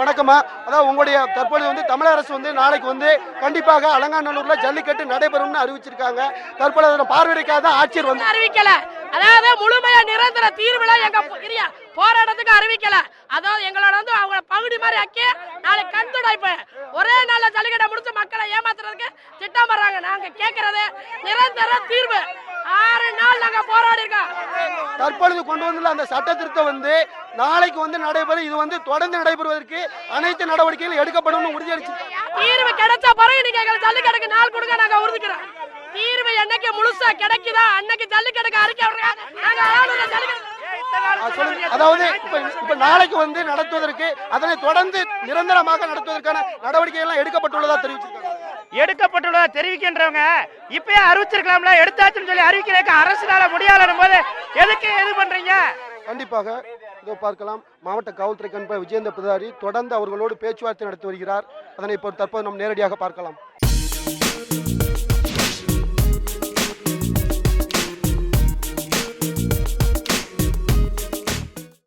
வணக்கம்மா. அதாவது உங்களுடைய தற்பொழுது வந்து தமிழக அரசு வந்து நாளைக்கு வந்து கண்டிப்பாக அலங்காநல்லூர்ல ஜல்லிக்கட்டு நடைபெறும்னு அறிவிச்சிருக்காங்க. தற்பொழுது அதனை பார்வையிடக்காக ஆட்சியர் வந்து அறிவிக்கல. அதாவது முழுமையா நிரந்தர தீர்வுல எங்க போராட்டத்துக்கு அறிவிக்கல. அதாவது எங்களோட வந்து அவங்க பகுதி மாதிரி ஆக்கி நாளைக்கு கண் துடைப்பு ஒரே நாள்ல ஜல்லிக்கட்டை முடிச்சு மக்களை ஏமாத்துறதுக்கு திட்டம் வர்றாங்க நாங்க கேட்கறது நிரந்தர தீர்வு ஆறு நாள் நாங்க போராடி இருக்கோம் தற்பொழுது கொண்டு வந்துள்ள அந்த சட்ட திருத்தம் வந்து நாளைக்கு வந்து நடைபெறும் இது வந்து தொடர்ந்து நடைபெறுவதற்கு அனைத்து நடவடிக்கைகளும் எடுக்கப்படும் உறுதியளிச்சு தீர்வு கிடைச்ச பிறகு நீங்க எங்களுக்கு ஜல்லிக்கட்டுக்கு நாள் கொடுங்க நாங்க உறுதிக்கிறோம். தீர்வு என்னைக்கு முழுசா கிடைக்குதா அன்னைக்கு ஜல்லிக்கட்டுக்கு அறிக்கை நாங்க அதாவது இப்ப இப்ப நாளைக்கு வந்து நடத்துவதற்கு அதனை தொடர்ந்து நிரந்தரமாக நடத்துவதற்கான நடவடிக்கை எல்லாம் எடுக்கப்பட்டுள்ளதா தெரிவிச்சிருக்காங்க. எடுக்கப்பட்டுள்ளதா தெரிவிக்கின்றவங்க இப்பயே அறிவிச்சிருக்கலாம்ல எடுத்தாச்சுன்னு சொல்லி அறிவிக்கிறதுக்கு அரசுனால முடியாத போது எதுக்கு எது பண்றீங்க? கண்டிப்பாக இதோ பார்க்கலாம் மாவட்ட காவல்துறை கண்ப விஜேந்திர பிரதாரி தொடர்ந்து அவர்களோடு பேச்சுவார்த்தை நடத்தி வருகிறார். அதனை இப்போ தற்போது நாம் நேரடியாக பார்க்கலாம்.